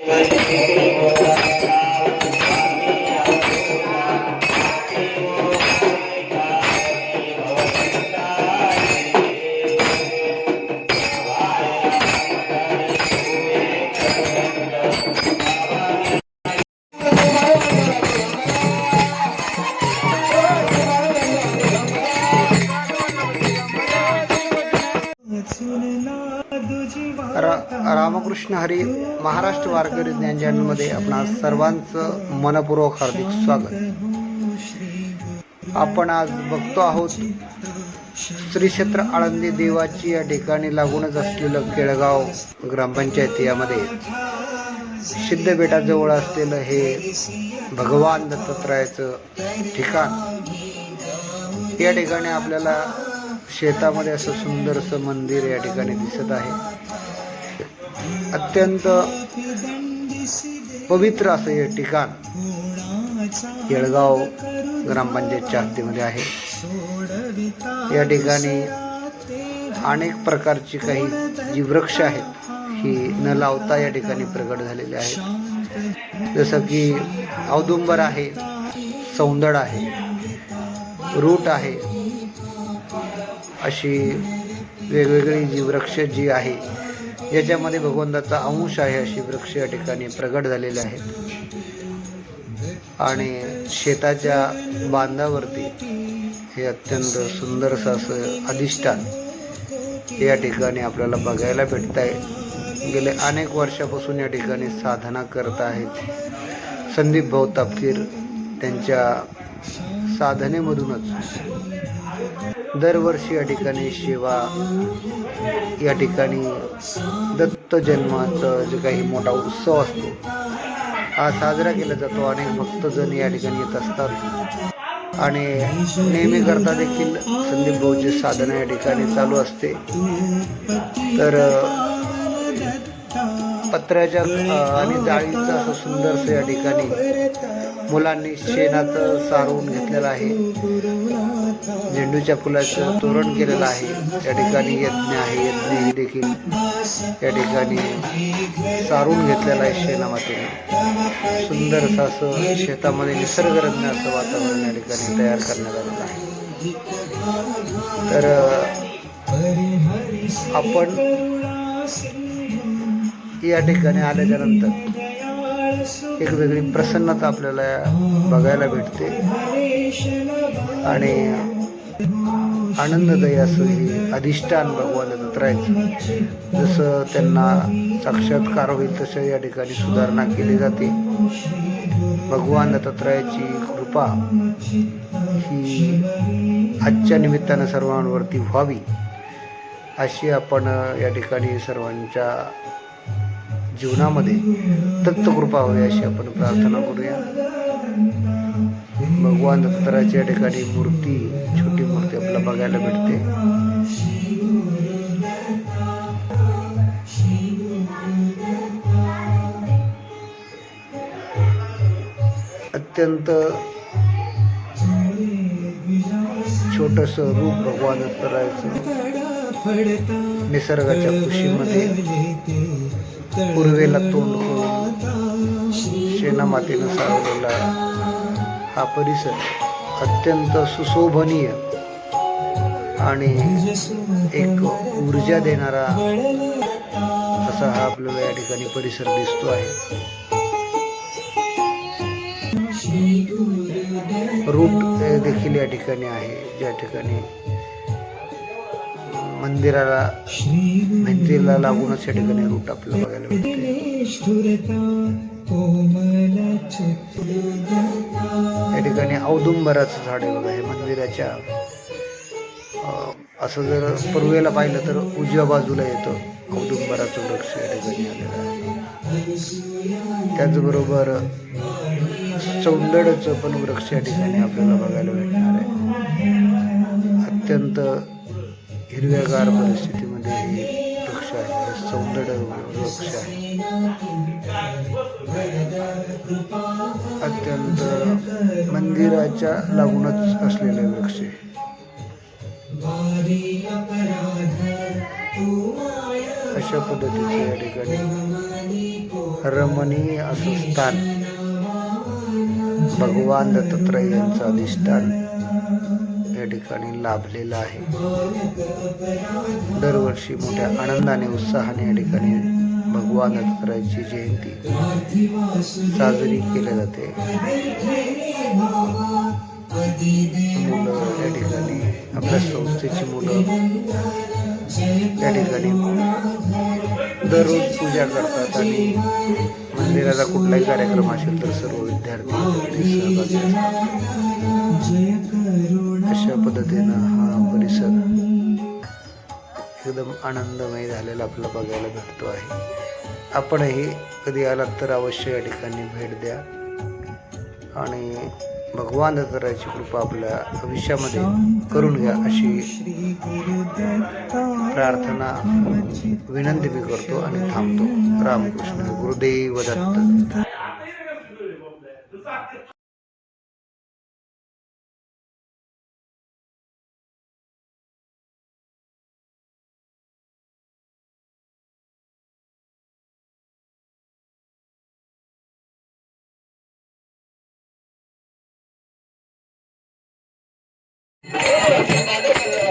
Thank you. रा रामकृष्ण हरी महाराष्ट्र वारकरी ज्ञानमध्ये आपणा सर्वांचं मनपूर्वक हार्दिक स्वागत. आपण आज बघतो आहोत श्री क्षेत्र आळंदी देवाची या ठिकाणी लागूनच असलेलं केळगाव ग्रामपंचायत यामध्ये सिद्धबेटाजवळ असलेलं हे भगवान दत्तात्रयाचं ठिकाण. या ठिकाणी आपल्याला शेतामध्ये असं सुंदरसं मंदिर या ठिकाणी दिसत आहे. अत्यंत पवित्र असं हे ठिकाण येळगाव ग्रामपंचायतच्या हद्दीमध्ये आहे. या ठिकाणी अनेक प्रकारची काही जी वृक्ष आहेत. ही न लावता या ठिकाणी प्रगट झालेले आहेत. जसं की औदुंबर आहे सौंदड आहे रूट आहे. अशी वेगवेगळी जी वृक्ष जी आहे याच्यामध्ये भगवंताचा अंश आहे अशी वृक्ष या ठिकाणी प्रगट झालेले आहेत. आणि शेताच्या बांधावरती हे अत्यंत सुंदरसं असं अधिष्ठान या ठिकाणी आपल्याला बघायला भेटत आहे गेले अनेक वर्षापासून या ठिकाणी साधना करत आहेत. संदीप भाऊ तापकीर त्यांच्या साधनेमधूनच. दरवर्षी या ठिकाणी सेवा या ठिकाणी दत्त जन्माचं जे काही मोठा उत्सव असतो हा साजरा केला जातो. अनेक भक्तजण या ठिकाणी येत असतात. आणि नेहमी करता देखील संदीप भाऊची साधना या ठिकाणी चालू असते. तर पत्र्याच्या आणि जाळीचं असं सुंदरसं या ठिकाणी मुलांनी शेणाचं सारवून घेतलेलं आहे. झेंडूच्या फुलाचं तोरण केलेलं आहे. या ठिकाणी यज्ञ आहे. यज्ञ देखील या ठिकाणी सारून घेतलेलं आहे शेणामध्ये. सुंदरसं असं शेतामध्ये निसर्गरम्य असं वातावरण या ठिकाणी तयार करण्यात आलेलं आहे. तर आपण या ठिकाणी आल्याच्यानंतर एक वेगळी प्रसन्नता आपल्याला बघायला भेटते. आणि आनंददायी असं हे अधिष्ठान भगवान दत्तरायचं. जसं त्यांना साक्षात्कार होईल तसं या ठिकाणी सुधारणा केली जाते. भगवान दत्तात्रयाची कृपा ही आजच्या निमित्तानं सर्वांवरती व्हावी अशी आपण या ठिकाणी सर्वांच्या जीवनामध्ये दत्तकृपा होईल अशी आपण प्रार्थना करूया. भगवान दत्तात्रयाची या ठिकाणी मूर्ती छोटी मूर्ती आपल्याला बघायला भेटते. अत्यंत छोटस रूप भगवान दत्तात्रयाचं निसर्गाच्या खुशीमध्ये पूर्वेला तोंड करून शेणामातीनं सारवलेला हा परिसर अत्यंत सुशोभनीय आणि एक ऊर्जा देणारा असा हा आपल्याला या ठिकाणी परिसर दिसतो आहे. रूट देखील या ठिकाणी आहे. ज्या ठिकाणी मंदिराला मंदिराला लागूनच या ठिकाणी रूट आपल्याला बघायला या ठिकाणी औदुंबराचं झाड आहे बघा हे मंदिराच्या असं जर पूर्वेला पाहिलं तर उजव्या बाजूला येतं औदुंबराचं वृक्ष या ठिकाणी आलेलं आहे. त्याचबरोबर सौंदर्याचं पण वृक्ष या ठिकाणी आपल्याला बघायला भेटणार आहे. अत्यंत हिरव्यागार परिस्थितीमध्ये हे वृक्ष आहे हे सौंदर्य वृक्ष आहे. अत्यंत मंदिराच्या लागूनच असलेले वृक्ष अशा पद्धतीचे या ठिकाणी रमणीय असं स्थान भगवान दत्तात्रय यांचं अधिष्ठान या ठिकाणी लाभलेला आहे. दरवर्षी मोठ्या आनंदाने उत्साहाने या ठिकाणी भगवान दत्तात्रयाची जयंती साजरी केली जाते. मुलं या ठिकाणी आपल्या संस्थेची मुलं या ठिकाणी दररोज पूजा करतात आणि मंदिराचा कुठलाही कार्यक्रम असेल तर सर्व विद्यार्थी सहभागी असतात. अशा पद्धतीनं हा परिसर एकदम आनंदमय झालेला आपल्याला बघायला भेटतो आहे. आपणही कधी आलात तर अवश्य या ठिकाणी भेट द्या. आणि भगवान दत्ताची कृपा आपल्या आयुष्यामध्ये करून घ्या अशी प्रार्थना विनंती मी करतो आणि थांबतो. रामकृष्ण गुरुदेव दत्त. ఎక్కడ